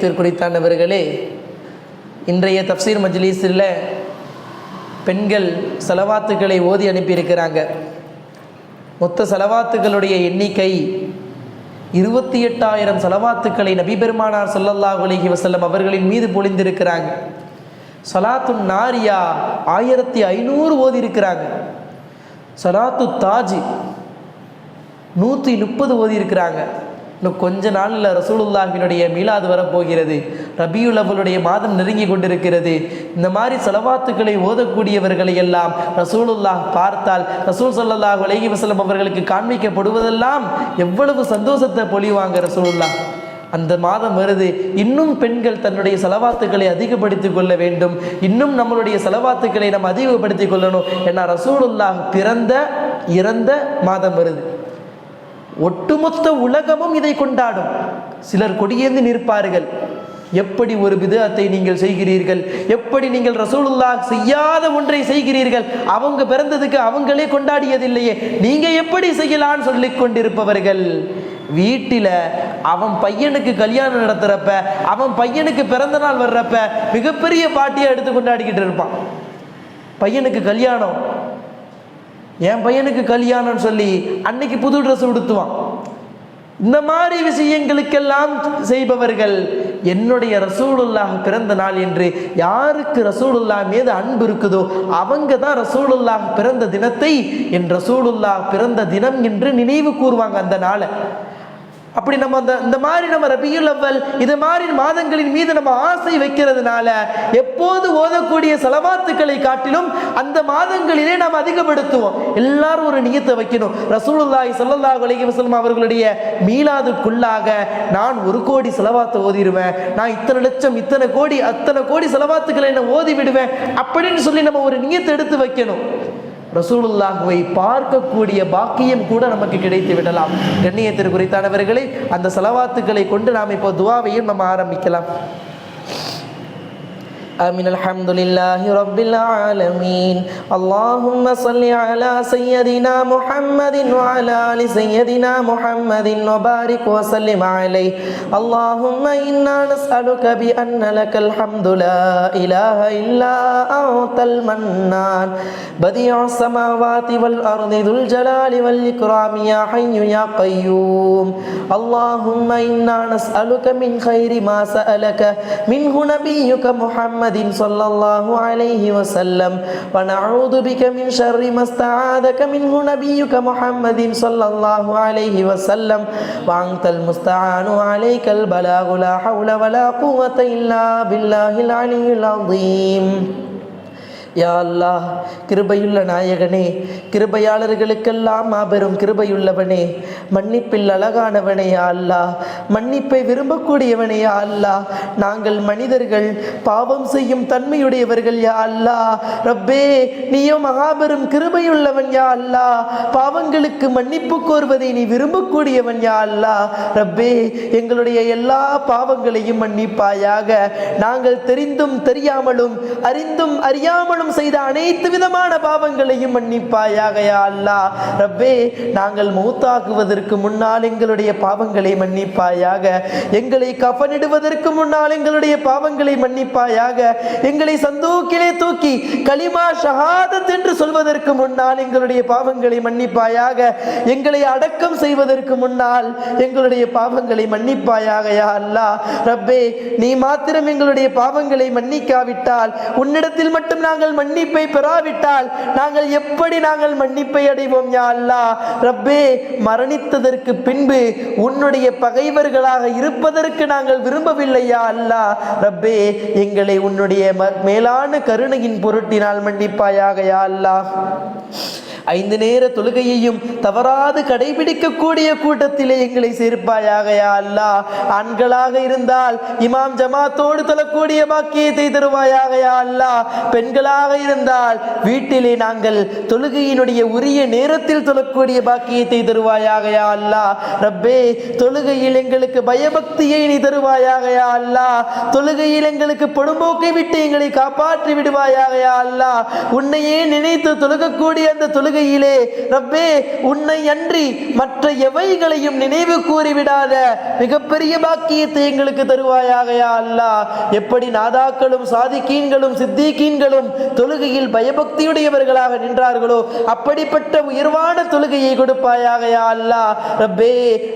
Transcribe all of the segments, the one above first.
கண்ணியத்திற்குறித்தானவர்களே இன்றைய தப்சீர் மஜ்லீஸில் பெண்கள் செலவாத்துக்களை ஓதி அனுப்பியிருக்கிறாங்க. மொத்த செலவாத்துக்களுடைய எண்ணிக்கை இருபத்தி எட்டாயிரம் செலவாத்துக்களை நபி பெருமானார் உலகி அலைஹி அவர்களின் மீது பொழிந்திருக்கிறாங்க. சலாத்து நாரியா ஆயிரத்தி ஐநூறு ஓதி இருக்கிறாங்க சலாத்து தாஜி நூற்றி முப்பது ஓதி இருக்கிறாங்க இன்னும் கொஞ்ச நாளில் ரசூலுல்லாஹினுடைய மீலாது வரப்போகிறது. ரபியுல் மாதம் நெருங்கி கொண்டிருக்கிறது. இந்த மாதிரி செலவாத்துக்களை ஓதக்கூடியவர்களை எல்லாம் ரசூலுல்லாஹ் பார்த்தால் ரசூல் சல்லாஹ் அலஹி வசலம் அவர்களுக்கு காண்பிக்கப்படுவதெல்லாம் எவ்வளவு சந்தோஷத்தை பொழிவாங்க ரசூலுல்லாஹ். அந்த மாதம் வருது இன்னும் பெண்கள் தன்னுடைய செலவாத்துக்களை அதிகப்படுத்திக் கொள்ள வேண்டும். இன்னும் நம்மளுடைய செலவாத்துக்களை நம்ம அதிகப்படுத்திக் கொள்ளணும். ஏன்னா ரசூலுல்லாஹ் பிறந்த இறந்த மாதம் வருது. ஒட்டுமொத்த உலகமும் இதை கொண்டாடும். சிலர் கொடியேந்து நிற்பார்கள். எப்படி ஒரு விதத்தை நீங்கள் செய்கிறீர்கள்? எப்படி நீங்கள் ரசூலுல்லா செய்யாத ஒன்றை செய்கிறீர்கள்? அவங்க பிறந்ததுக்கு அவங்களே கொண்டாடியதில்லையே. நீங்க எப்படி செய்யலான்னு சொல்லிக் கொண்டிருப்பவர்கள். வீட்டில் அவன் பையனுக்கு கல்யாணம் நடத்துறப்ப அவன் பையனுக்கு பிறந்த நாள் வர்றப்ப மிகப்பெரிய பாட்டியை எடுத்து கொண்டாடிக்கிட்டு இருப்பான். பையனுக்கு கல்யாணம் என் பையனுக்கு கல்யாணம்னு சொல்லி அன்னைக்கு புது ட்ரெஸ் உடுத்துவான். இந்த மாதிரி விஷயங்களுக்கெல்லாம் செய்பவர்கள் என்னுடைய ரசூலுல்லாஹ் பிறந்த நாள் என்று யாருக்கு ரசூலுல்லாஹ் மீது அன்பு இருக்குதோ அவங்க தான் ரசூலுல்லாஹ் பிறந்த தினத்தை என் ரசூலுல்லாஹ் பிறந்த தினம் என்று நினைவு கூறுவாங்க அந்த நாளை. அப்படி நம்ம அந்த இந்த மாதிரி நம்ம ரபியுல் அவ்வல் இது மாதிரி மாதங்களின் மீது நம்ம ஆசை வைக்கிறதுனால எப்போது ஓதக்கூடிய செலவாத்துக்களை காட்டிலும் அந்த மாதங்களிலே நாம் அதிகப்படுத்துவோம். எல்லாரும் ஒரு நியத்தை வைக்கணும். ரசூலுல்லாய் ஸல்லல்லாஹு அலி வசலம் அவர்களுடைய மீளாதுக்குள்ளாக நான் ஒரு கோடி செலவாத்தை ஓதிடுவேன். நான் இத்தனை லட்சம் இத்தனை கோடி அத்தனை கோடி செலவாத்துக்களை நான் ஓதி விடுவேன் அப்படின்னு சொல்லி நம்ம ஒரு நியத்தை எடுத்து வைக்கணும். ரசூலுல்லாஹுவை பார்க்கக்கூடிய பாக்கியம் கூட நமக்கு கிடைத்து விடலாம். கண்ணியத்திற்குறித்தானவர்களே அந்த செலவாத்துக்களை கொண்டு நாம் இப்போ துவாவையும் நம்ம ஆரம்பிக்கலாம். آمين. الحمد لله رب العالمين. اللهم صل على سيدنا محمد وعلى آل سيدنا محمد وبارك وسلم عليه. اللهم إنا نسألك بأن لك الحمد لا إله إلا أنت المنان. بديع السماوات والأرض ذو الجلال والإكرام يا حي يا قيوم. اللهم إنا نسألك من خير ما سألك. منه نبيك محمد محمد صلى الله عليه وسلم. ونعوذ بك من شر ما استعاذك منه نبيك محمد صلى الله عليه وسلم. وأنت المستعان عليك البلاغ لا حول ولا قوة إلا بالله العلي العظيم. யா கிருபையுள்ள நாயகனே கிருபையாளர்களுக்கெல்லாம் மாபெரும் கிருபையுள்ளவனே மன்னிப்பில் அழகானவனே யா அல்லாஹ் மன்னிப்பை விரும்பக்கூடியவனே யா நாங்கள் மனிதர்கள் பாவம் செய்யும் தன்மையுடையவர்கள் யா அல்லா ரப்பே நீயோ மகாபெரும் கிருபையுள்ளவன் யா அல்லாஹ் பாவங்களுக்கு மன்னிப்பு கோருவதை நீ விரும்பக்கூடியவன் யா அல்லாஹ் ரப்பே எங்களுடைய எல்லா பாவங்களையும் மன்னிப்பாயாக நாங்கள் தெரிந்தும் தெரியாமலும் அறிந்தும் அறியாமலும் நானும் செய்த அனைத்து விதமான பாவங்களையும் மன்னிப்பாயாகையா அல்லா ரப்பே நாங்கள் மௌத்தாகுவதற்கு முன்னால் எங்களுடைய பாவங்களை மன்னிப்பாயாக எங்களை கஃனிடுவதற்கு முன்னால் எங்களுடைய பாவங்களை மன்னிப்பாயாக எங்களை சந்தூக்கிலே தூக்கி களிமா ஷஹாதத் என்று சொல்வதற்கு முன்னால் எங்களுடைய பாவங்களை மன்னிப்பாயாக எங்களை அடக்கம் செய்வதற்கு முன்னால் எங்களுடைய பாவங்களை மன்னிப்பாயாக யா அல்லாஹ். ரப்பே நீ மாத்திரம் எங்களுடைய பாவங்களை மன்னிக்காவிட்டால் உன்னிடத்தில் மட்டும் நாங்கள் மன்னிப்பை பெறாவிட்டால் நாங்கள் எப்படி நாங்கள் மன்னிப்பை அடைவோம் யா அல்லாஹ்? ரப்பே மரணித்ததற்கு பின்பு உன்னுடைய பகைவர்களாக இருப்பதற்கு நாங்கள் விரும்பவில்லை யா அல்லாஹ். ரப்பே எங்களை உன்னுடைய ம- மேலான கருணையின் பொருட்டினால் மன்னிப்பாயாக யா அல்லாஹ். ஐந்து நேர தொழுகையையும் தவறாது கடைபிடிக்கக்கூடிய கூட்டத்திலே எங்களை சேர்ப்பாயாக யா ஆண்களாக இருந்தால் இமாம் ஜமாத்தோடு தொழக்கூடிய பாக்கியத்தை தருவாயாக யா பெண்களாக இருந்தால் வீட்டிலே நாங்கள் தொழுகையினுடைய உரிய நேரத்தில் தொழக்கூடிய பாக்கியத்தை தருவாயாக யா அல்லாஹ். ரப்பே தொழுகையில் எங்களுக்கு பயபக்தியை நீ தருவாயாக யா அல்லாஹ். தொழுகையில் எங்களுக்கு பொடும்போக்கை விட்டு எங்களை காப்பாற்றி விடுவாயாக யா உன்னையே நினைத்து தொழுகக்கூடிய அந்த தொழுகை தொழுகையிலே ரப்பே உன்னை அன்றி மற்ற எவைகளையும் நினைவு கூறிவிடாத மிகப்பெரிய பாக்கியத்தை எங்களுக்கு தருவாயாக அல்லா. எப்படி நாதாக்களும் சாதிக்கீன்களும் சித்திகீன்களும் தொழுகையில் பயபக்தியுடையவர்களாக நின்றார்களோ அப்படிப்பட்ட உயர்வான தொழுகையை கொடுப்பாயாக அல்லா. ரப்பே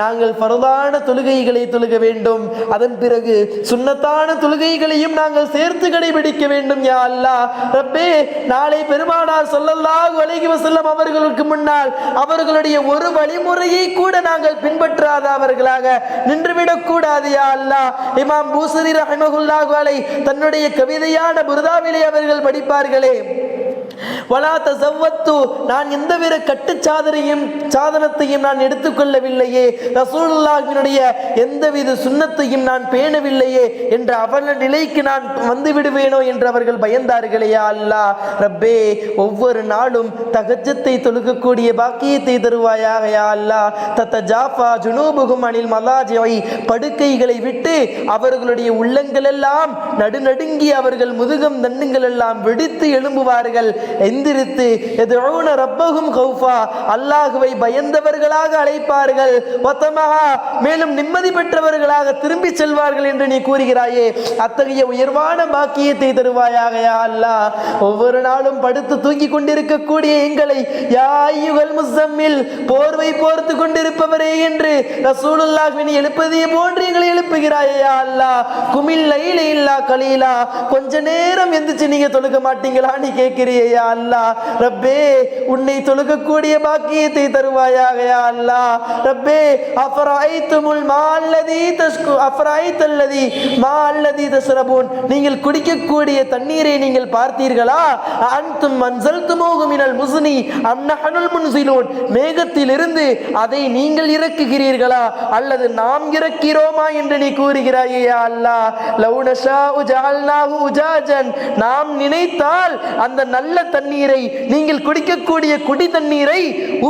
நாங்கள் பரதான தொழுகைகளை தொழுக வேண்டும். அதன் பிறகு சுண்ணத்தான தொழுகைகளையும் நாங்கள் சேர்த்து கடைபிடிக்க வேண்டும் யா அல்லா. ரப்பே நாளை பெருமானார் சொல்லல்லாஹு அலைஹி வஸல்லம் அவர்களுக்கு முன்னால் அவர்களுடைய ஒரு வழிமுறையை கூட நாங்கள் பின்பற்றாதவர்களாக நின்றுவிடக் கூடாது யா அல்லாஹ் இமாம் பூசரி ரஹிமஹுல்லாஹு அலை தன்னுடைய கவிதையான புரதாவிலே அவர்கள் படிப்பார்களே. வலா தசவத்து நான் எந்தவித கட்டுச்சாதனையும் சாதனத்தையும் நான் எடுத்துக்கொள்ளவில்லையே. ரசூலுல்லாஹினுடைய எந்தவித சுண்ணத்தையும் நான் பேணவில்லையே என்ற அவல நிலைக்கு நான் வந்து விடுவேனோ என்று அவர்கள் பயந்தார்களே அல்லா. அல்லாஹ் ரப்பே ஒவ்வொரு நாளும் தகஜத்தை தொழுகக்கூடிய பாக்கியத்தை தருவாயாக யா அல்லாஹ் தத்த ஜாஃபா ஜுனூபுகும் அனில் மலாஜியை படுக்கைகளை விட்டு அவர்களுடைய உள்ளங்கள் எல்லாம் நடுநடுங்கி அவர்கள் முதுகம் தண்டுங்கள் எல்லாம் வெடித்து எழும்புவார்கள். எந்திரித்து எதிரோன ரப்பகும் கௌஃபா. அல்லாஹுவை பயந்தவர்களாக அழைப்பார்கள். மொத்தமாக மேலும் நிம்மதி பெற்றவர்களாக திரும்பி செல்வார்கள் என்று நீ கூறுகிறாயே. அத்தகைய உயர்வான பாக்கியத்தை தருவாயாக யா ஒவ்வொரு நாளும் படுத்து தூங்கி கொண்டிருக்கக்கூடிய எங்களை யாயுகள் முசம்மில் போர்வை போர்த்து கொண்டிருப்பவரே என்று ரசூலுல்லாஹ்வின் எழுப்பதே போன்று எங்களை எழுப்புகிறாயே அல்லா அல்லாஹ். குமில் லைல இல்லா கலீலா. கொஞ்ச நேரம் எந்திரிச்சு நீங்க தொழுக மாட்டீங்களா நீ கேட்கிறியே யா அல்லா. ரப்பே உன்னை தொழுகக்கூடிய பாக்கியத்தை தருவாயாக யா அல்லாஹ் ரப்பே அஃபரைத்துமுல் மா அல்லதி தஸ்கு அஃபராய்த்தல்லதி மால்லதி தஸ்ரபூன். நீங்கள் குடிக்கக்கூடிய தண்ணீரை நீங்கள் பார்த்தீர்களா? அன்தும் மன்சல் மினல் முஸ்னி அம் நஹனுல் முன்சிலூன். மேகத்திலிருந்து அதை நீங்கள் இறக்குகிறீர்களா? அல்லது நாம் இறக்கிறோமா என்று நீ கூறுகிறாயே யா அல்லாஹ் லவ் நஷாஉ உஜாஜன். நாம் நினைத்தால் அந்த நல்ல தண்ணீரை நீங்கள் குடிக்கக்கூடிய குடி தண்ணீரை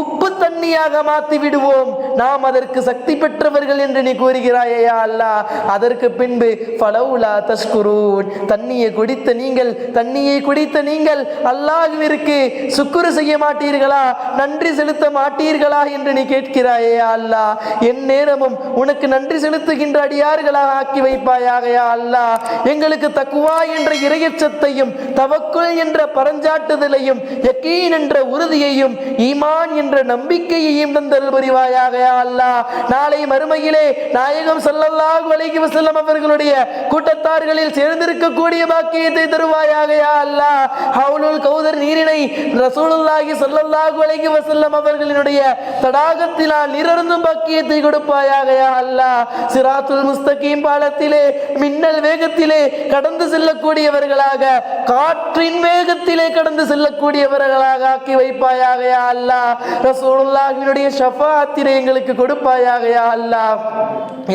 உப்பு தண்ணியாக மாற்றி விடுவோம். நாம் அதற்கு சக்தி பெற்றவர்கள் என்று நீ கூறுகிறாயா அல்லா அதற்கு பின்பு பலவுலா தஸ்குரூன் தண்ணியை குடித்த நீங்கள் தண்ணியை குடித்த நீங்கள் அல்லாஹ்விற்கு சுக்குரு செய்ய மாட்டீர்களா? நன்றி செலுத்த மாட்டீர்களா என்று நீ கேட்கிறாயே அல்லா என் நேரமும் உனக்கு நன்றி செலுத்துகின்ற அடியார்களாக ஆக்கி வைப்பாயாக அல்லா எங்களுக்கு தக்குவா என்ற இரையச்சத்தையும் தவக்குள் என்ற பரஞ்சாட்டு பரஞ்சாட்டுதலையும் யக்கீன் என்ற உறுதியையும் ஈமான் என்ற நம்பிக்கையையும் தந்தல் புரிவாயாக அல்லா. நாளை மறுமையிலே நாயகம் ஸல்லல்லாஹு அலைஹி வஸல்லம் அவர்களுடைய கூட்டத்தார்களில் சேர்ந்திருக்கக்கூடிய பாக்கியத்தை தருவாயாக அல்லா. ஹவுலுல் கௌதர் நீரினை ரசூலுல்லாஹி ஸல்லல்லாஹு அலைஹி வஸல்லம் அவர்களினுடைய தடாகத்தினால் நிரந்தும் பாக்கியத்தை கொடுப்பாயாக அல்லா. சிராத்துல் முஸ்தகீம் பாலத்திலே மின்னல் வேகத்திலே கடந்து செல்லக்கூடியவர்களாக காற்றின் வேகத்திலே கடந்து கடந்து செல்லக்கூடியவர்களாக ஆக்கி வைப்பாயாக அல்லா. அல்லாஹ் ரசூலுல்லாஹினுடைய ஷஃபாத்திரை எங்களுக்கு கொடுப்பாயாக அல்லா.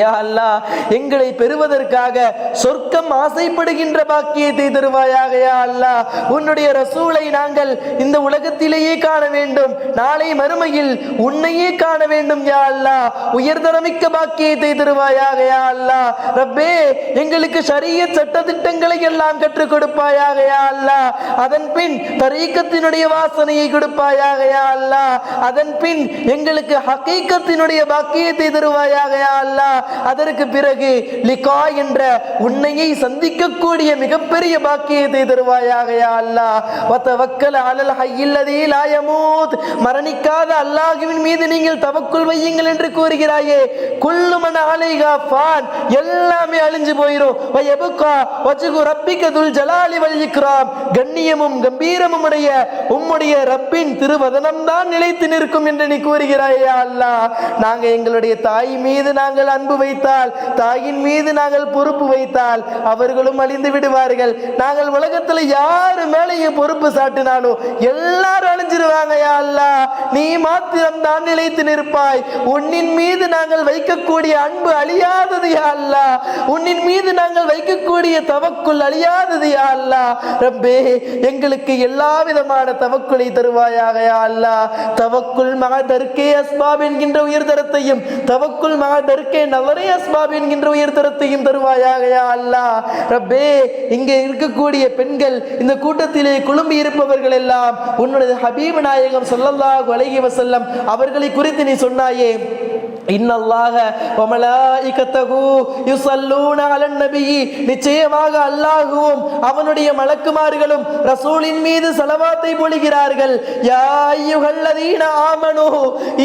யா அல்லா எங்களை பெறுவதற்காக சொர்க்கம் ஆசைப்படுகின்ற பாக்கியத்தை தருவாயாக யா அல்லாஹ் உன்னுடைய ரசூலை நாங்கள் இந்த உலகத்திலேயே காண வேண்டும். நாளை மறுமையில் உன்னையே காண வேண்டும் யா அல்லா. உயர்தரமிக்க பாக்கியத்தை தருவாயாக யா அல்லாஹ் ரப்பே எங்களுக்கு சரிய சட்டத்திட்டங்களை எல்லாம் கற்றுக் கொடுப்பாயாக யா அல்லாஹ் அதன் பின் தரீக்கத்தினுடைய வாசனையை கொடுப்பாயாக யா அதன் பின் எங்களுக்கு ஹக்கீக்கத்தினுடைய பாக்கியத்தை தருவாயாக யா அதற்கு பிறகு லிகா என்ற உன்னையை சந்திக்கக்கூடிய மிகப்பெரிய பாக்கியத்தை தருவாயாக யா அல்லாஹ் வத்தவக்கல் அலல் ஹையில்லதே லாயமூத் மரணிக்காத அல்லாஹுவின் மீது நீங்கள் தவக்குள் வையுங்கள் என்று கூறுகிறாயே. குல்லு ஆலைகா அலைகா ஃபான். எல்லாமே அழிஞ்சு போயிடும் வயபுக்கா வஜ்கு ரப்பிக்கதுல் ஜலாலி வல் கண்ணியமும் கம்பீர உடைய உம்முடைய ரப்பின் திருவதனம் தான் நிலைத்து நிற்கும் என்று நீ கூறுகிறாயா அல்லா அல்லாஹ். நாங்க எங்களுடைய தாய் மீது நாங்கள் அன்பு வைத்தால் தாயின் மீது நாங்கள் பொறுப்பு வைத்தால் அவர்களும் அழிந்து விடுவார்கள். நாங்கள் உலகத்துல யாரு மேலேயும் பொறுப்பு சாட்டினாலும் எல்லாரும் அழிஞ்சிருவாங்க யா அல்லாஹ். நீ மாத்திரம் தான் நிலைத்து நிற்பாய். உன்னின் மீது நாங்கள் வைக்கக்கூடிய அன்பு அழியாதது யா அல்லாஹ். உன்னின் மீது நாங்கள் வைக்கக்கூடிய தவக்குள் அழியாதது யா அல்லாஹ். ரப்பே எங்களுக்கு எல்லா விதமான தவக்குலை தருவாயாக அல்லா. அல்லாஹ் மகா தர்க்கே அஸ்பாப் என்கின்ற உயர்தரத்தையும் மகா தர்க்கே நவரே அஸ்பாப் என்கின்ற உயர்தரத்தையும் தருவாயாக யா அல்லாஹ் ரப்பே இங்கே இருக்கக்கூடிய பெண்கள் இந்த கூட்டத்திலே குழும்பி இருப்பவர்கள் எல்லாம் உன்னுடைய ஹபீப் நாயகம் சொல்லல்லாஹு அலைஹி வசல்லம் அவர்களை குறித்து நீ சொன்னாயே இன்னல்லாக வமலாயிகத்தகு யுஸல்லூன அலன் நபி நிச்சயமாக அல்லாஹுவும் அவனுடைய மலக்குமார்களும் ரசூலின் மீது சலவாத்தை பொழிகிறார்கள். யா அய்யுஹல்லதீன ஆமனு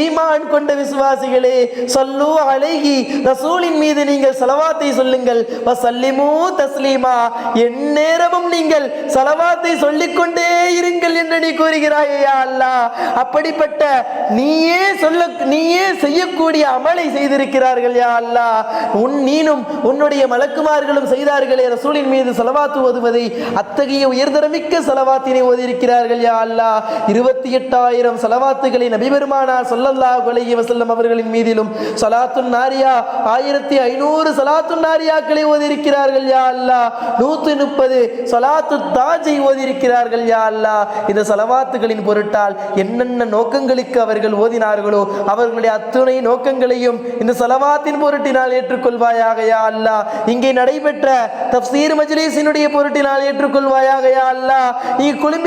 ஈமான் கொண்ட விசுவாசிகளே சொல்லு அழகி ரசூலின் மீது நீங்கள் சலவாத்தை சொல்லுங்கள். வசல்லிமு தஸ்லீமா எந்நேரமும் நீங்கள் சலவாத்தை சொல்லிக்கொண்டே இருங்கள் என்று நீ கூறுகிறாயே அல்லாஹ். அப்படிப்பட்ட நீயே சொல்ல நீயே செய்யக்கூடிய அமலை செய்திருக்கிறார்கள் யா அல்லா உன் நீனும் உன்னுடைய மலக்குமார்களும் செய்தார்களே ரசூலின் மீது செலவாத்து ஓதுவதை அத்தகைய உயர்தரமிக்க செலவாத்தினை ஓதியிருக்கிறார்கள் யா அல்லா இருபத்தி எட்டாயிரம் செலவாத்துகளை நபிபெருமானார் சொல்லல்லா அலைஹி வசல்லம் அவர்களின் மீதிலும் சலாத்துன் நாரியா ஆயிரத்தி ஐநூறு சலாத்துன் நாரியாக்களை ஓதியிருக்கிறார்கள் யா அல்லா நூத்தி முப்பது சலாத்து தாஜை ஓதியிருக்கிறார்கள் யா அல்லா இந்த சலவாத்துகளின் பொருட்டால் என்னென்ன நோக்கங்களுக்கு அவர்கள் ஓதினார்களோ அவர்களுடைய அத்துணை நோக்கங்கள் நோக்கங்களையும் இந்த சலவாத்தின் பொருட்டினால் ஏற்றுக்கொள்வாயாக யா அல்லாஹ். இங்கே நடைபெற்ற தப்சீர் மஜ்லிஸினுடைய பொருட்டினால் ஏற்றுக்கொள்வாயாக யா அல்லாஹ். இங்கு குழும்பி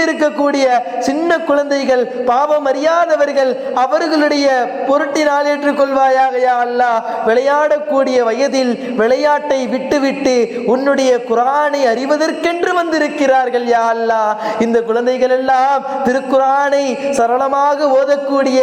சின்ன குழந்தைகள் பாவம் அறியாதவர்கள் அவர்களுடைய பொருட்டினால் ஏற்றுக்கொள்வாயாக யா அல்லாஹ். விளையாடக்கூடிய வயதில் விளையாட்டை விட்டுவிட்டு உன்னுடைய குரானை அறிவதற்கென்று வந்திருக்கிறார்கள் யா அல்லா இந்த குழந்தைகள் எல்லாம் திருக்குரானை சரளமாக ஓதக்கூடிய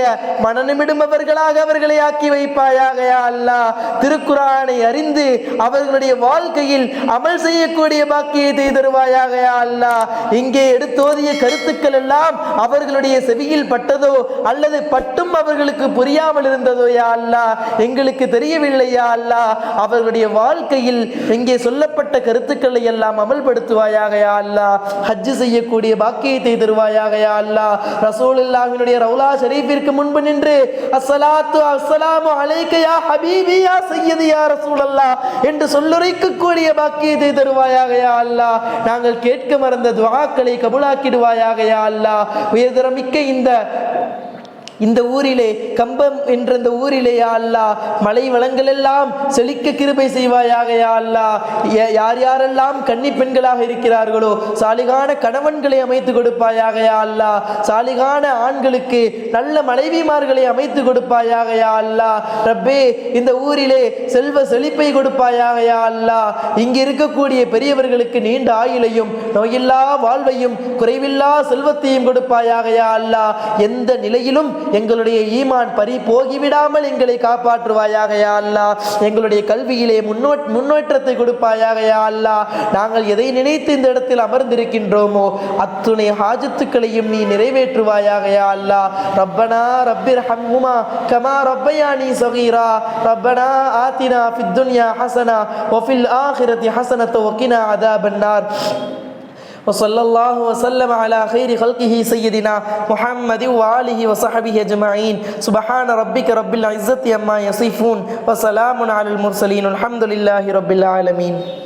மனநிமிடுபவர்களாக அவர்களை ஆக்கி வைப்பாயாக யா அல்லாஹ். திருக்குரானை அறிந்து அவர்களுடைய வாழ்க்கையில் அமல் செய்யக்கூடிய பாக்கியத்தை தருவாயாக யா அல்லாஹ். இங்கே எடுத்தோதிய கருத்துக்கள் எல்லாம் அவர்களுடைய செவியில் பட்டதோ அல்லது பட்டும் அவர்களுக்கு புரியாமல் இருந்ததோ யா அல்லா எங்களுக்கு தெரியவில்லையா அல்லா அவர்களுடைய வாழ்க்கையில் இங்கே சொல்லப்பட்ட கருத்துக்களை எல்லாம் அமல்படுத்துவாயாக யா அல்லாஹ். ஹஜ்ஜு செய்யக்கூடிய பாக்கியத்தை தருவாயாக யா அல்லாஹ். ரசூலுல்லாஹினுடைய ரவுலா ஷரீஃபிற்கு முன்பு நின்று அஸ்ஸலாத்து அஸ்ஸலாம் அலைக்க யா ஹபீபி யா சய்யதி யா ரசூலல்லாஹ் என்று சொல்லுரைக்கக்கூடிய பாக்கியத்தை தருவாயாக யா நாங்கள் கேட்க மறந்த துவாக்களை கபுலாக்கிடுவாயாகையா யா அல்லாஹ். உயர்தரமிக்க இந்த இந்த ஊரிலே கம்பம் என்ற இந்த ஊரிலே யா அல்லாஹ் மலை வளங்கள் எல்லாம் செழிக்க கிருபை செய்வாயாக யா ய- யார் யாரெல்லாம் கன்னி பெண்களாக இருக்கிறார்களோ சாலிகான கணவன்களை அமைத்து கொடுப்பாயாக யா சாலிகான ஆண்களுக்கு நல்ல மனைவிமார்களை அமைத்து கொடுப்பாயாக யா அல்லாஹ் ரப்பே இந்த ஊரிலே செல்வ செழிப்பை கொடுப்பாயாக யா அல்லாஹ் இங்கு இருக்கக்கூடிய பெரியவர்களுக்கு நீண்ட ஆயுளையும் நோயில்லா வாழ்வையும் குறைவில்லா செல்வத்தையும் கொடுப்பாயாக யா எந்த நிலையிலும் எங்களுடைய ஈமான் பறி போகிவிடாமல் எங்களை காப்பாற்றுவாயாக யா எங்களுடைய கல்வியிலே முன்னோ முன்னேற்றத்தை கொடுப்பாயாக யா நாங்கள் எதை நினைத்து இந்த இடத்தில் அமர்ந்திருக்கின்றோமோ அத்துணை ஹாஜத்துக்களையும் நீ நிறைவேற்றுவாயாக யா அல்லாஹ் ரப்பனா ரப்பிர் ஹம்ஹுமா கமா ரப்பயானி சகீரா. ரப்பனா ஆத்தினா ஃபித் துன்யா ஹசனா ஒஃபில் ஆஹிரதி ஹசனத்தை ஒக்கினா அதா பண்ணார் وصلى الله وسلم على خير خلقه سيدنا محمد وآله وصحبه أجمعين. سبحان ربك رب العزة عما يصفون وسلام على المرسلين الحمد لله رب العالمين.